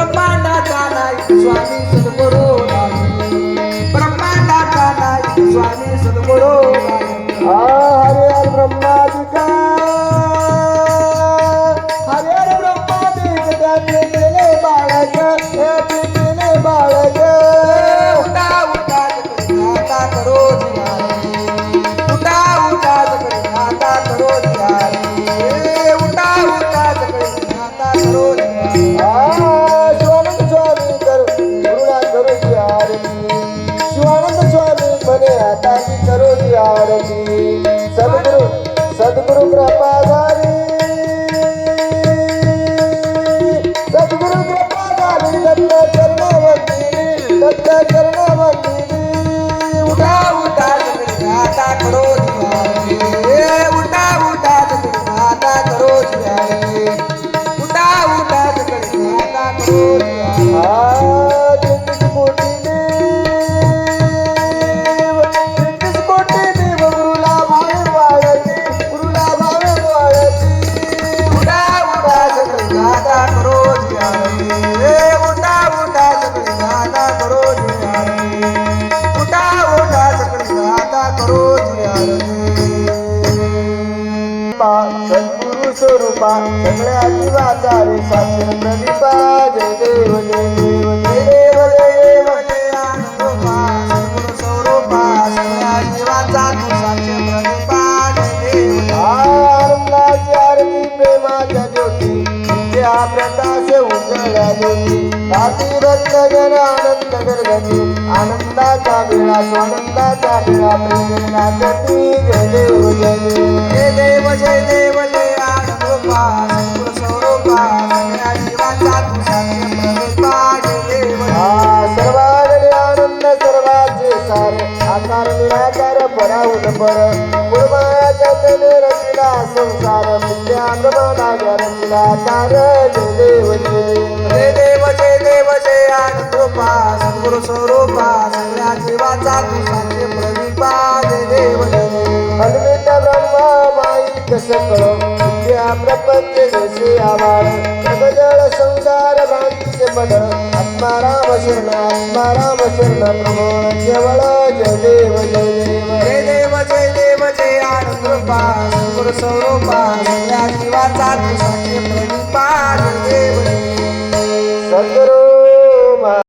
ब्रह्मांडाचा नाही स्वामी सद्गुरू नाही. ब्रह्मांडाचा नाही स्वामी सद्गुरु कृपा झाली. सद्गुरु कृपा झाली दत्त दत्त उठा उठा आता करो सद्गुरु स्वरूपा सगळ्या जीवाचा रे साक्षर प्रदीपा जय देव जय देव जय देव जय देव जय आनंदोपा सद्गुरु स्वरूपा सगळ्या जीवाचा तू जय देव आनंदाची आरती प्रेमाच्या ज्योती त्या प्रकाश उजळल्या ज्योती जन आनंद गर्गती आनंदाचा वेळा स्वानंदाचा वेळा प्रेरणा गती जय देव जय देव संसार विद्या प्रमाणाच्या रचिला कार जय देव जय देव जय देव जय देव जय आनंदोपा सद्गुरु स्वरूपा सगळ्या जीवाचा तू साक्षी प्रदीपा जय देव जय देव अन्वित ब्रह्मा माईक सकळ विद्या प्रपंच जसे आवाळ जगजळ संसार भ्रांतीचे पड आत्माराम शरण आत्माराम शरण प्रभो केवळ जय देव जय देव जय देव जय देव जय आनंदोपा सद्गुरु स्वरूपा सगळ्या जीवाचा तू साक्षी जय देव